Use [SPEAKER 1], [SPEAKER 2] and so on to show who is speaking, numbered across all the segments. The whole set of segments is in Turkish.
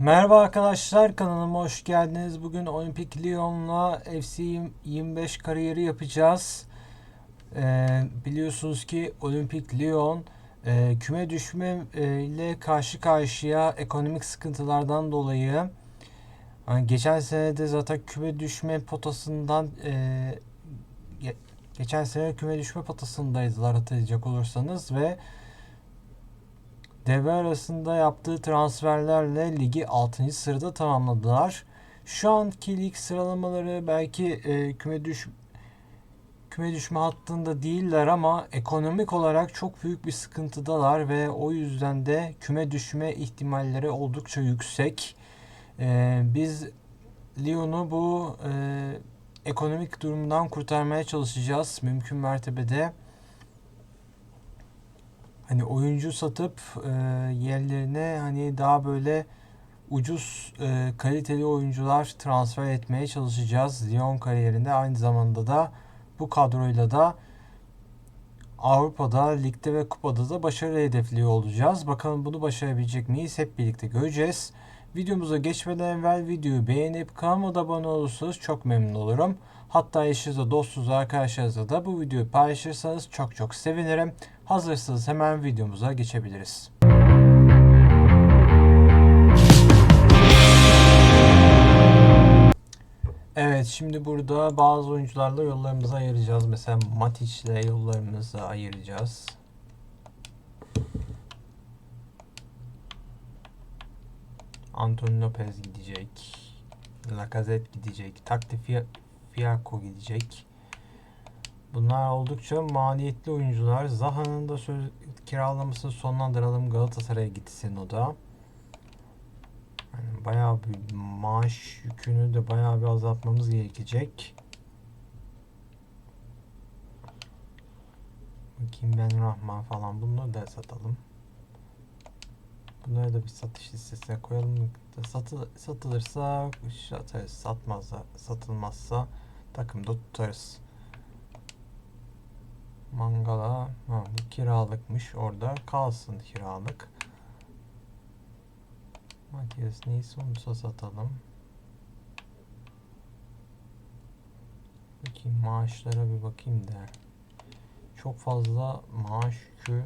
[SPEAKER 1] Merhaba arkadaşlar kanalıma hoş geldiniz. Bugün Olimpik Lyon'la FC 25 kariyeri yapacağız. Ee, biliyorsunuz ki Olimpik Lyon e, küme düşme e, ile karşı karşıya ekonomik sıkıntılardan dolayı hani geçen sene de zaten küme düşme potasından e, ge- geçen sene küme düşme potasındaydılar hatırlayacak olursanız ve devre arasında yaptığı transferlerle ligi 6. sırada tamamladılar. Şu anki lig sıralamaları belki e, küme düş küme düşme hattında değiller ama ekonomik olarak çok büyük bir sıkıntıdalar ve o yüzden de küme düşme ihtimalleri oldukça yüksek. E, biz Lyon'u bu e, ekonomik durumdan kurtarmaya çalışacağız mümkün mertebede hani oyuncu satıp e, yerlerine hani daha böyle ucuz e, kaliteli oyuncular transfer etmeye çalışacağız Lyon kariyerinde aynı zamanda da bu kadroyla da Avrupa'da, ligde ve kupada da başarı hedefliyor olacağız. Bakalım bunu başarabilecek miyiz? Hep birlikte göreceğiz. Videomuza geçmeden evvel videoyu beğenip kanalıma abone olursanız çok memnun olurum. Hatta eşinizle, dostunuzla, arkadaşlarınızla da bu videoyu paylaşırsanız çok çok sevinirim. Hazırsanız hemen videomuza geçebiliriz. Evet şimdi burada bazı oyuncularla yollarımızı ayıracağız. Mesela Matic ile yollarımızı ayıracağız. Antonio Lopez gidecek. Lacazette gidecek. Takti Fiaco gidecek. Bunlar oldukça maliyetli oyuncular. Zaha'nın da söz kiralamasını sonlandıralım. Galatasaray'a gitsin o da. Yani bayağı bir maaş yükünü de bayağı bir azaltmamız gerekecek. Bakayım ben Rahman falan bunları da satalım. Bunları da bir satış listesine koyalım. Satı, satılırsa satarız. Satmazsa, satılmazsa takımda tutarız. Mangala ha, bu kiralıkmış orada kalsın kiralık. Matias da satalım. Bakayım maaşlara bir bakayım da. Çok fazla maaş yükü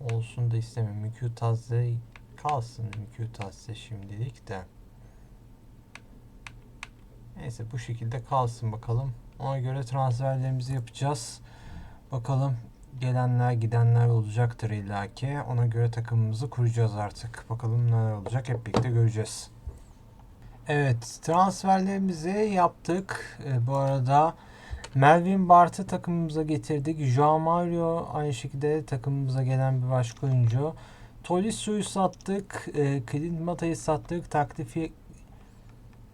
[SPEAKER 1] olsun da istemiyorum. Mükü taze kalsın mükü taze şimdilik de. Neyse bu şekilde kalsın bakalım. Ona göre transferlerimizi yapacağız. Bakalım gelenler gidenler olacaktır illaki. Ona göre takımımızı kuracağız artık. Bakalım neler olacak hep birlikte göreceğiz. Evet transferlerimizi yaptık. Ee, bu arada Melvin Bart'ı takımımıza getirdik. Joao Mario aynı şekilde takımımıza gelen bir başka oyuncu. Tolisso'yu sattık. E, Clint Mata'yı sattık. Taklifi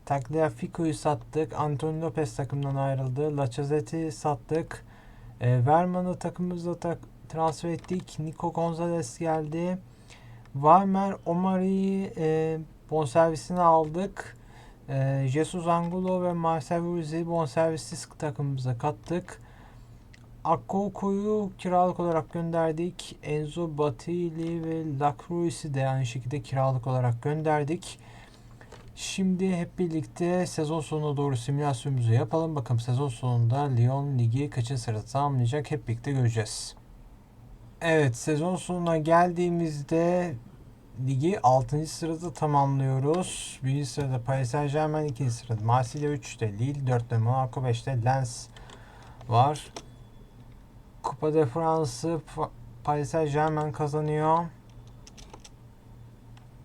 [SPEAKER 1] Tagliafico'yu sattık. Antonio Lopez takımdan ayrıldı. Lacazette'i sattık. E, Verman'ı takımımıza tak transfer ettik. Nico Gonzalez geldi. Varmer Omari'yi e, bonservisini aldık. E, Jesus Angulo ve Marcel Ruiz'i bonservissiz takımımıza kattık. Akkoko'yu kiralık olarak gönderdik. Enzo Batili ve Lacroix'i de aynı şekilde kiralık olarak gönderdik. Şimdi hep birlikte sezon sonuna doğru simülasyonumuzu yapalım. Bakalım sezon sonunda Lyon Ligi kaçıncı sırada tamamlayacak hep birlikte göreceğiz. Evet sezon sonuna geldiğimizde ligi 6. sırada tamamlıyoruz. 1. sırada Paris Saint Germain, 2. sırada Marsilya 3'te Lille, 4'te Monaco, 5'te Lens var. Kupa de France Paris Saint Germain kazanıyor.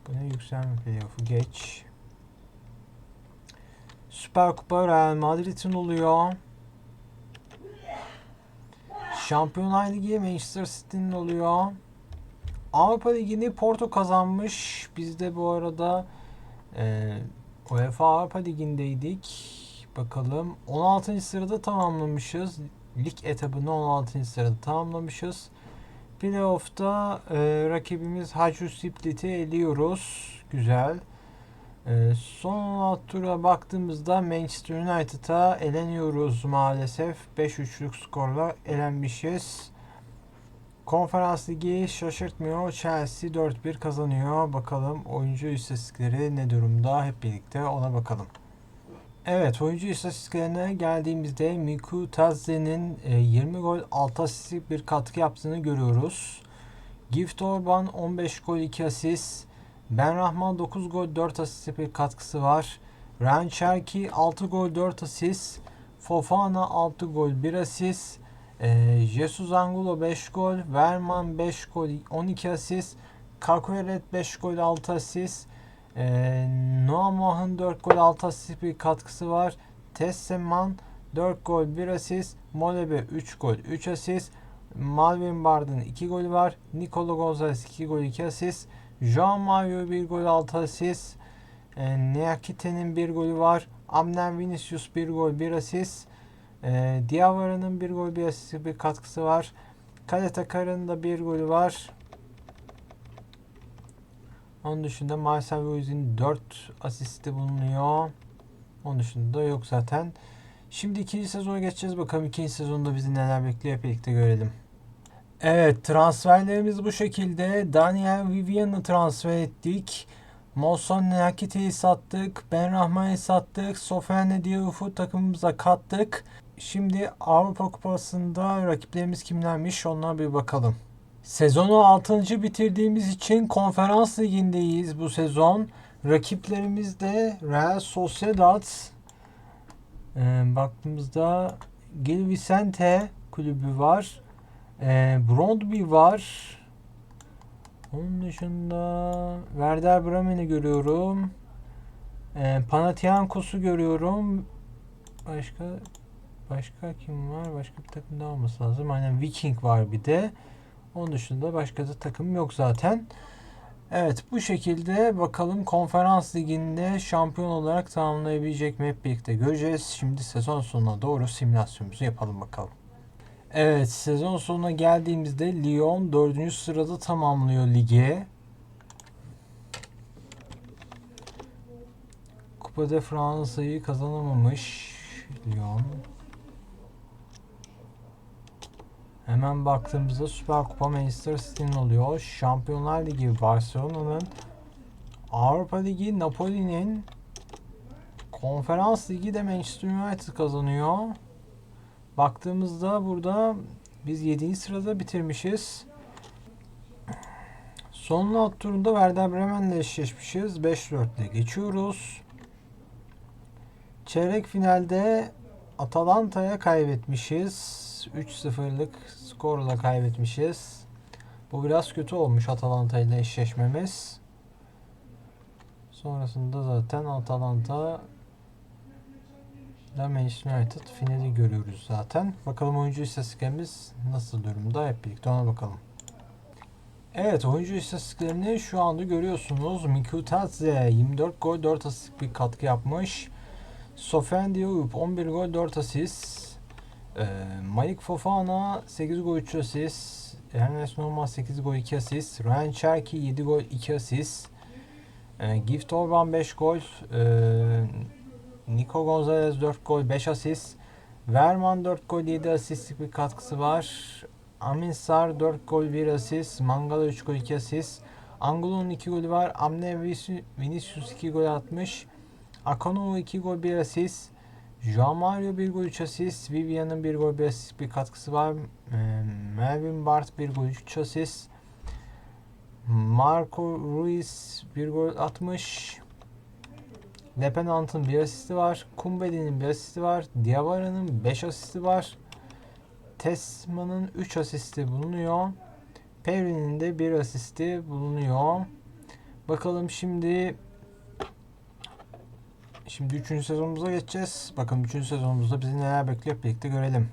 [SPEAKER 1] Bu ne yükselme playoff'u geç. Süper Kupa Real Madrid'in oluyor. Şampiyonlar Ligi Manchester City'nin oluyor. Avrupa Ligi'ni Porto kazanmış. Biz de bu arada e, UEFA Avrupa Ligi'ndeydik. Bakalım 16. sırada tamamlamışız. Lig etabını 16. sırada tamamlamışız. Playoff'ta e, rakibimiz Hacı Split'i eliyoruz. Güzel. E, son 16 tura baktığımızda Manchester United'a eleniyoruz maalesef. 5-3'lük skorla elenmişiz. Konferans Ligi şaşırtmıyor. Chelsea 4-1 kazanıyor. Bakalım oyuncu istatistikleri ne durumda? Hep birlikte ona bakalım. Evet oyuncu istatistiklerine geldiğimizde Miku Tazze'nin e, 20 gol 6 asistlik bir katkı yaptığını görüyoruz. Gift Orban 15 gol 2 asist. Ben Rahman 9 gol 4 asistlik bir katkısı var. Ryan Cherki 6 gol 4 asist. Fofana 6 gol 1 asist. E, Jesus Angulo 5 gol. Verman 5 gol 12 asist. Kakueret 5 gol 6 asist. E, Noah Mohan 4 gol 6 asist bir katkısı var. Tesseman 4 gol 1 asist. Molebe 3 gol 3 asist. Malvin Bard'ın 2 golü var. Nicolo Gonzalez 2 gol 2 asist. Jean Mario 1 gol 6 asist. E, Neakite'nin 1 golü var. Amner Vinicius 1 gol 1 asist. E, Diawara'nın 1 gol 1 asist bir katkısı var. Kale Takar'ın da 1 golü var. Onun dışında Marcel Ruiz'in 4 asisti bulunuyor. Onun dışında da yok zaten. Şimdi ikinci sezona geçeceğiz. Bakalım ikinci sezonda bizi neler bekliyor hep birlikte görelim. Evet transferlerimiz bu şekilde. Daniel Vivian'ı transfer ettik. Molson Nakite'yi sattık. Ben Rahman'ı sattık. Sofyan Diouf'u takımımıza kattık. Şimdi Avrupa Kupası'nda rakiplerimiz kimlermiş onlara bir bakalım. Sezonu 6. bitirdiğimiz için konferans ligindeyiz bu sezon. Rakiplerimiz de Real Sociedad. Ee, baktığımızda Gil Vicente kulübü var. Ee, Brondby var. Onun dışında Werder Bremen'i görüyorum. Ee, Panathinaikos'u görüyorum. Başka başka kim var? Başka bir takım daha olması lazım. Aynen Viking var bir de. Onun dışında başka da takım yok zaten. Evet bu şekilde bakalım konferans liginde şampiyon olarak tamamlayabilecek mi hep birlikte göreceğiz. Şimdi sezon sonuna doğru simülasyonumuzu yapalım bakalım. Evet sezon sonuna geldiğimizde Lyon 4. sırada tamamlıyor lige. Kupada Fransa'yı kazanamamış Lyon. Hemen baktığımızda Süper Kupa Manchester City'nin oluyor. Şampiyonlar Ligi Barcelona'nın. Avrupa Ligi Napoli'nin. Konferans Ligi de Manchester United kazanıyor. Baktığımızda burada biz 7. sırada bitirmişiz. Son alt turunda Werder Bremen'le eşleşmişiz. 5-4 ile geçiyoruz. Çeyrek finalde Atalanta'ya kaybetmişiz. 3-0'lık skorla kaybetmişiz. Bu biraz kötü olmuş Atalanta ile eşleşmemiz. Sonrasında zaten Atalanta ile Manchester United finali görüyoruz zaten. Bakalım oyuncu istatistiklerimiz nasıl durumda hep birlikte ona bakalım. Evet oyuncu istatistiklerini şu anda görüyorsunuz. Miku Tadze 24 gol 4 asist bir katkı yapmış. Sofian Diop 11 gol 4 asist. Ee, Malik Fofana 8 gol 3 asist. Ernest Norman 8 gol 2 asist. Ryan Cherky 7 gol 2 asist. Ee, Gift Orban 5 gol. Ee, Nico Gonzalez 4 gol 5 asist. Verman 4 gol 7 asistlik bir katkısı var. Amin Sar 4 gol 1 asist. Mangala 3 gol 2 asist. Angulo'nun 2 golü var. Amne Vinicius 2 gol atmış. Akano 2 gol 1 asist. João Mario 1 gol 3 asist. Vivian'ın 1 gol 1 asist bir katkısı var. Ee, Melvin Bart 1 gol 3 asist. Marco Ruiz 1 gol atmış. Lepenant'ın 1 asisti var. Kumbedi'nin 1 asisti var. Diawara'nın 5 asisti var. Tesman'ın 3 asisti bulunuyor. Perry'nin de 1 asisti bulunuyor. Bakalım şimdi Şimdi 3. sezonumuza geçeceğiz. Bakın 3. sezonumuzda bizi neler bekliyor birlikte görelim.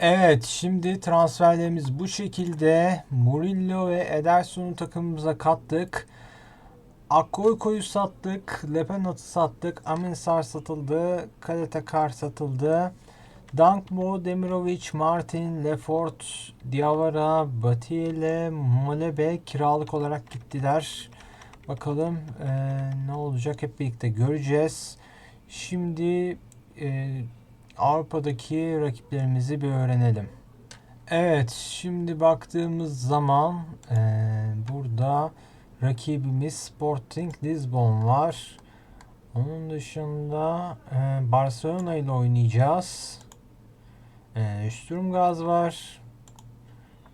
[SPEAKER 1] Evet şimdi transferlerimiz bu şekilde. Murillo ve Ederson'u takımımıza kattık. Akkoyko'yu sattık. Lepenat'ı sattık. Aminsar satıldı. Kaletakar satıldı. Dankbo, Demirovic, Martin, Lefort, Diawara, Batile, Molebe kiralık olarak gittiler. Bakalım e, ne olacak hep birlikte göreceğiz. Şimdi e, Avrupa'daki rakiplerimizi bir öğrenelim. Evet, şimdi baktığımız zaman eee, burada rakibimiz Sporting Lisbon var. Onun dışında eee, Barcelona ile oynayacağız. Eee Sturm Graz var.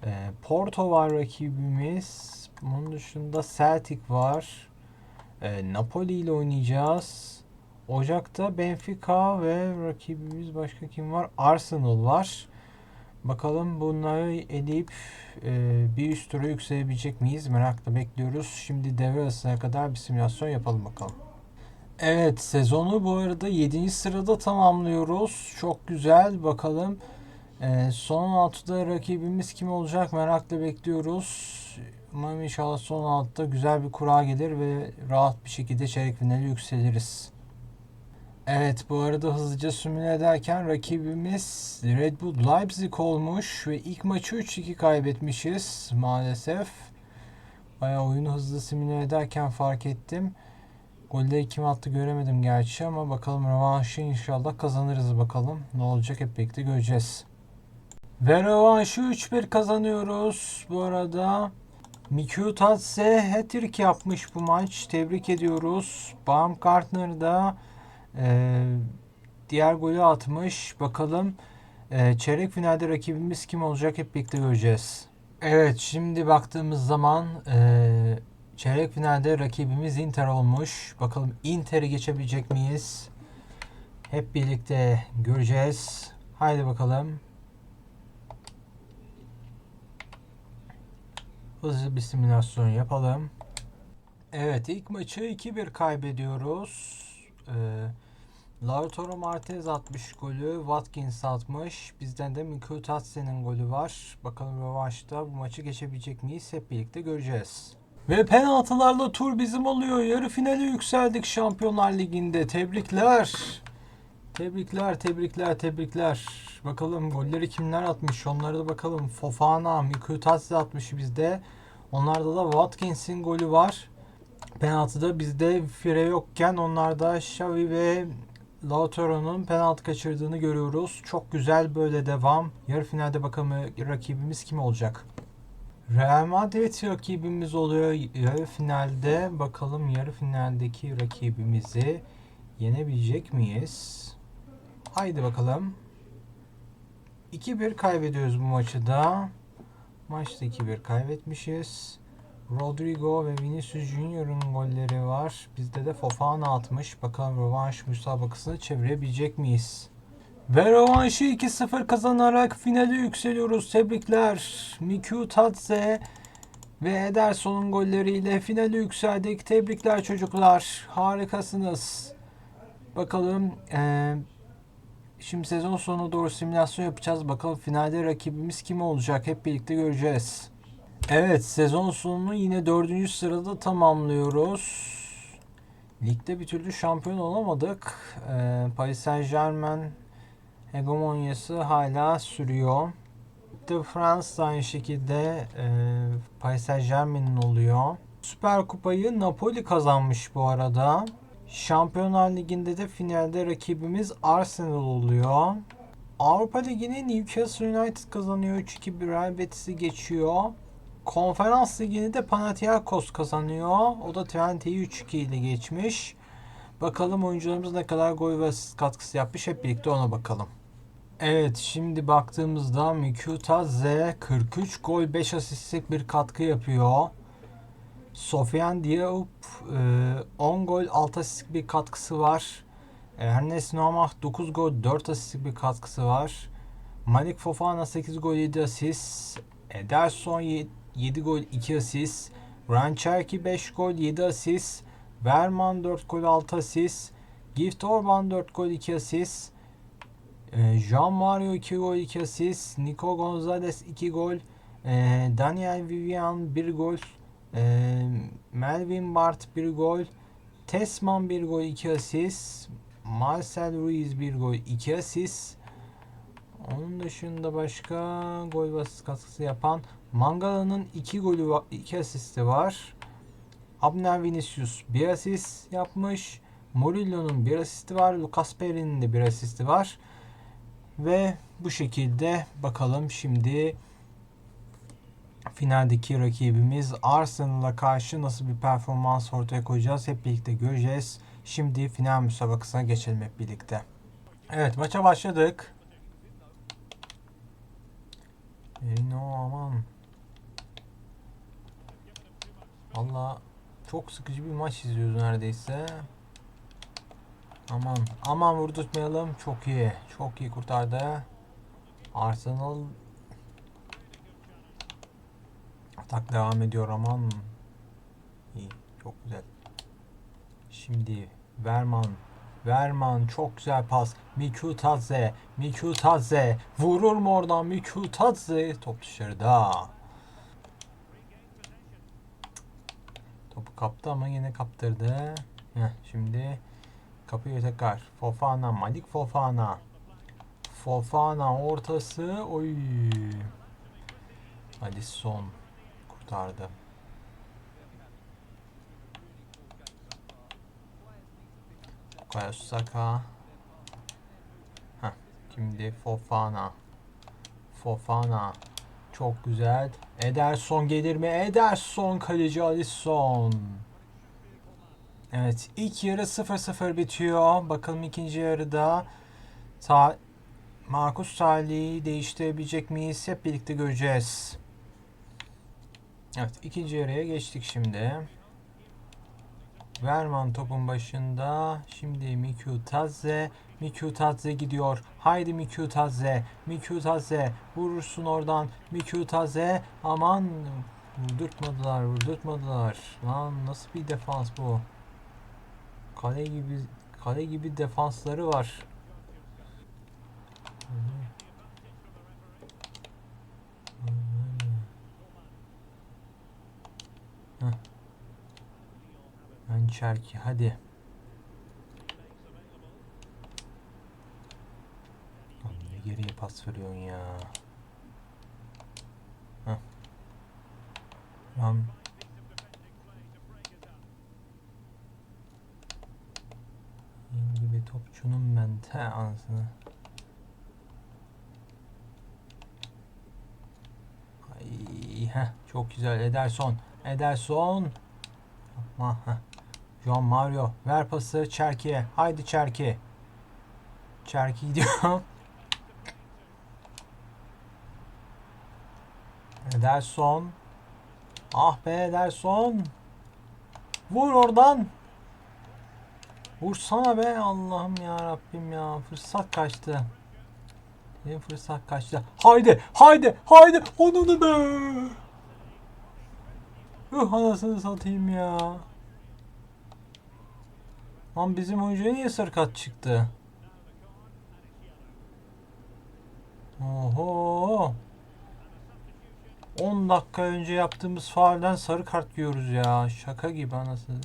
[SPEAKER 1] Eee, Porto var rakibimiz. Onun dışında Celtic var. Eee, Napoli ile oynayacağız. Ocak'ta Benfica ve rakibimiz başka kim var? Arsenal var. Bakalım bunları eleyip e, bir üst tura yükselebilecek miyiz? Merakla bekliyoruz. Şimdi devre arasına kadar bir simülasyon yapalım bakalım. Evet sezonu bu arada 7. sırada tamamlıyoruz. Çok güzel bakalım. E, son 6'da rakibimiz kim olacak merakla bekliyoruz. Umarım inşallah son 6'da güzel bir kura gelir ve rahat bir şekilde çeyrek finale yükseliriz. Evet bu arada hızlıca simüle ederken rakibimiz Red Bull Leipzig olmuş ve ilk maçı 3-2 kaybetmişiz maalesef. Bayağı oyunu hızlı simüle ederken fark ettim. Golleri kim attı göremedim gerçi ama bakalım rövanşı inşallah kazanırız bakalım. Ne olacak hep birlikte göreceğiz. Ve rövanşı 3-1 kazanıyoruz. Bu arada Mikyu Tatse hat-trick yapmış bu maç. Tebrik ediyoruz. Baumgartner da ee, diğer golü atmış. Bakalım e, çeyrek finalde rakibimiz kim olacak hep birlikte göreceğiz. Evet şimdi baktığımız zaman e, çeyrek finalde rakibimiz Inter olmuş. Bakalım Inter'i geçebilecek miyiz? Hep birlikte göreceğiz. Haydi bakalım. Hızlı bir simülasyon yapalım. Evet ilk maçı 2-1 kaybediyoruz. Ee, Lautaro Martinez atmış golü. Watkins atmış. Bizden de Mikko Tatsen'in golü var. Bakalım rövanşta bu maçı geçebilecek miyiz? Hep birlikte göreceğiz. Ve penaltılarla tur bizim oluyor. Yarı finale yükseldik Şampiyonlar Ligi'nde. Tebrikler. Tebrikler, tebrikler, tebrikler. Bakalım golleri kimler atmış? Onlara da bakalım. Fofana, Mikko Tatsen atmış bizde. Onlarda da Watkins'in golü var. Penaltıda bizde fire yokken onlarda Xavi ve Lautaro'nun penaltı kaçırdığını görüyoruz. Çok güzel böyle devam. Yarı finalde bakalım rakibimiz kim olacak? Real Madrid rakibimiz oluyor yarı finalde. Bakalım yarı finaldeki rakibimizi yenebilecek miyiz? Haydi bakalım. 2-1 kaybediyoruz bu maçı da. Maçta 2-1 kaybetmişiz. Rodrigo ve Vinicius Junior'un golleri var. Bizde de Fofana atmış. Bakalım rövanş müsabakasını çevirebilecek miyiz? Ve rövanşı 2-0 kazanarak finale yükseliyoruz. Tebrikler. Miku Tadze ve Ederson'un golleriyle finale yükseldik. Tebrikler çocuklar. Harikasınız. Bakalım ee, şimdi sezon sonuna doğru simülasyon yapacağız. Bakalım finalde rakibimiz kim olacak? Hep birlikte göreceğiz. Evet sezon sonunu yine dördüncü sırada tamamlıyoruz. Ligde bir türlü şampiyon olamadık. Ee, Paris Saint Germain hegemonyası hala sürüyor. De France aynı şekilde e, Paris Saint Germain'in oluyor. Süper Kupayı Napoli kazanmış bu arada. Şampiyonlar Ligi'nde de finalde rakibimiz Arsenal oluyor. Avrupa Ligi'ni Newcastle United kazanıyor. 3-2 Real Betis'i geçiyor. Konferans ligini de Panathinaikos kazanıyor. O da Twente'yi 3-2 ile geçmiş. Bakalım oyuncularımız ne kadar gol ve katkısı yapmış. Hep birlikte ona bakalım. Evet şimdi baktığımızda Mikuta Z 43 gol 5 asistlik bir katkı yapıyor. Sofian Diop 10 gol 6 asistlik bir katkısı var. Ernest Nomah 9 gol 4 asistlik bir katkısı var. Malik Fofana 8 gol 7 asist. Ederson 7 gol 2 asist. Rancherki 5 gol 7 asist. Verman 4 gol 6 asist. Gift Orban 4 gol 2 asist. Ee, Jean Mario 2 gol 2 asist. Nico Gonzalez 2 gol. Ee, Daniel Vivian 1 gol. Ee, Melvin Bart 1 gol. Tesman 1 gol 2 asist. Marcel Ruiz 1 gol 2 asist. Onun dışında başka gol ve katkısı yapan Mangala'nın 2 golü 2 asisti var. Abner Vinicius 1 asist yapmış. Murillo'nun 1 asisti var. Lucas Perry'nin de 1 asisti var. Ve bu şekilde bakalım şimdi finaldeki rakibimiz Arsenal'a karşı nasıl bir performans ortaya koyacağız hep birlikte göreceğiz. Şimdi final müsabakasına geçelim hep birlikte. Evet maça başladık. Merino aman. Valla çok sıkıcı bir maç izliyoruz neredeyse. Aman aman vurdurtmayalım. Çok iyi. Çok iyi kurtardı. Arsenal atak devam ediyor aman. İyi. Çok güzel. Şimdi Verman Verman çok güzel pas. Mikutaze. Mikutaze. Vurur mu oradan Mikutaze? Top dışarıda. Topu kaptı ama yine kaptırdı. Heh, şimdi kapıyor tekrar. Fofana. Malik Fofana. Fofana ortası. Oy. Alisson kurtardı. Bukayo Saka. Heh, şimdi Fofana. Fofana. Çok güzel. Ederson gelir mi? Ederson kaleci Alisson. Evet ilk yarı 0-0 bitiyor. Bakalım ikinci yarıda ta Marcus Salih'i değiştirebilecek miyiz? Hep birlikte göreceğiz. Evet ikinci yarıya geçtik şimdi. Verman topun başında. Şimdi Miku Tazze. Miku Tazze gidiyor. Haydi Miku Tazze. Miku Tazze. Vurursun oradan. Miku Tazze. Aman. Vurdurtmadılar. Vurdurtmadılar. Lan nasıl bir defans bu? Kale gibi kale gibi defansları var. Heh. Hançerki hadi. Lan geriye pas veriyorsun ya. Heh. Lan gibi topçunun ben te anasını. Ay, heh, çok güzel Ederson. Ederson. Yapma. Heh. John Mario. Ver pası Çerki'ye. Haydi Çerki. Çerki gidiyor. Ederson. Ah be Ederson. Vur oradan. Vursana be Allah'ım ya Rabbim ya. Fırsat kaçtı. Benim fırsat kaçtı. Haydi, haydi, haydi. Onu da be. Üh anasını satayım ya. Lan bizim oyuncuya niye sarkat çıktı? Oho. 10 dakika önce yaptığımız faulden sarı kart yiyoruz ya. Şaka gibi anasını.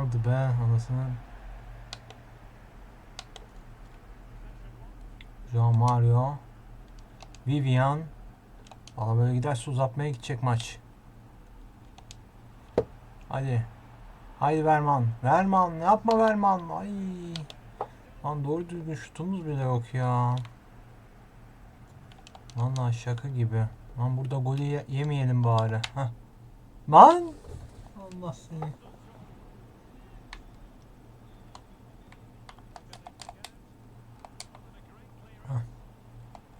[SPEAKER 1] Hadi be anasını. João Mario. Vivian. Valla böyle giderse uzatmaya gidecek maç. Hadi. Haydi Verman. Verman yapma Verman. Ay. Lan doğru düzgün şutumuz bile yok ya. Vallahi şaka gibi. Lan burada golü ye- yemeyelim bari. Heh. Lan. Allah seni.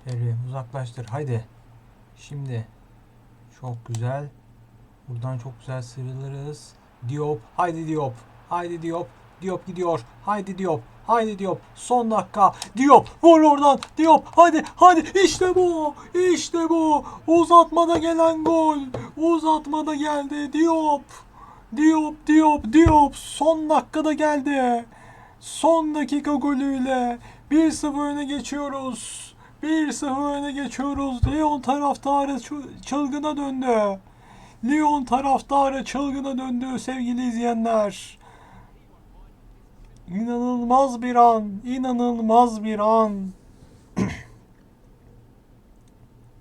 [SPEAKER 1] Terry uzaklaştır. Haydi. Şimdi. Çok güzel. Buradan çok güzel sıyrılırız. Diop. Haydi Diop. Haydi Diop. Diop gidiyor. Haydi Diop. Haydi Diop. Son dakika. Diop. Vur oradan. Diop. Hadi. Hadi. İşte bu. İşte bu. Uzatmada gelen gol. Uzatmada geldi. Diop. Diop. Diop. Diop. Son dakikada geldi. Son dakika golüyle 1-0 öne geçiyoruz. 1-0 öne geçiyoruz. Lyon taraftarı çı- çılgına döndü. Lyon taraftarı çılgına döndü sevgili izleyenler. İnanılmaz bir an, inanılmaz bir an.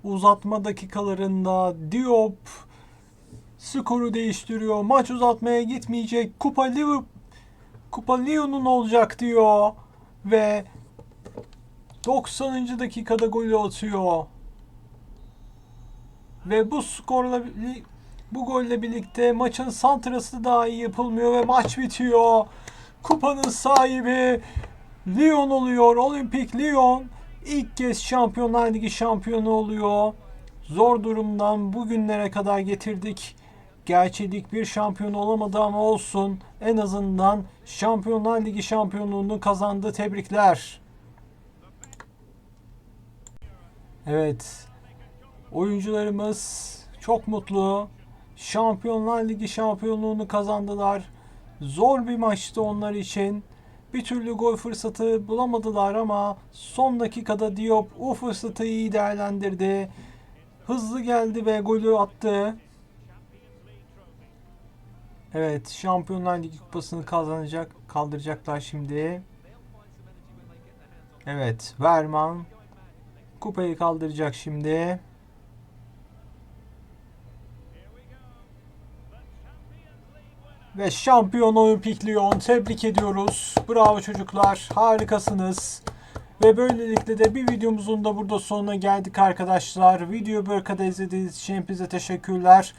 [SPEAKER 1] Uzatma dakikalarında Diop skoru değiştiriyor. Maç uzatmaya gitmeyecek. Kupa Liverpool Kupa Lyon'un olacak diyor ve 90. dakikada golü atıyor. Ve bu skorla bu golle birlikte maçın santrası daha iyi yapılmıyor ve maç bitiyor. Kupanın sahibi Lyon oluyor. Olimpik Lyon ilk kez Şampiyonlar Ligi şampiyonu oluyor. Zor durumdan bugünlere kadar getirdik. Gerçelik bir şampiyon olamadı ama olsun. En azından Şampiyonlar Ligi şampiyonluğunu kazandı. Tebrikler. Evet. Oyuncularımız çok mutlu. Şampiyonlar Ligi şampiyonluğunu kazandılar. Zor bir maçtı onlar için. Bir türlü gol fırsatı bulamadılar ama son dakikada Diop o fırsatı iyi değerlendirdi. Hızlı geldi ve golü attı. Evet, Şampiyonlar Ligi kupasını kazanacak, kaldıracaklar şimdi. Evet, Verman kupayı kaldıracak şimdi. Ve şampiyon Olimpik Lyon tebrik ediyoruz. Bravo çocuklar. Harikasınız. Ve böylelikle de bir videomuzun da burada sonuna geldik arkadaşlar. Videoyu böyle kadar izlediğiniz için hepinize teşekkürler.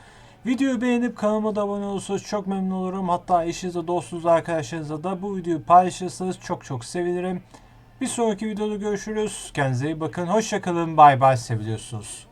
[SPEAKER 1] Videoyu beğenip kanalıma da abone olursanız çok memnun olurum. Hatta eşinizle, dostunuzla, arkadaşlarınızla da bu videoyu paylaşırsanız çok çok sevinirim. Bir sonraki videoda görüşürüz. Kendinize iyi bakın. Hoşçakalın. Bay bay. Seviliyorsunuz.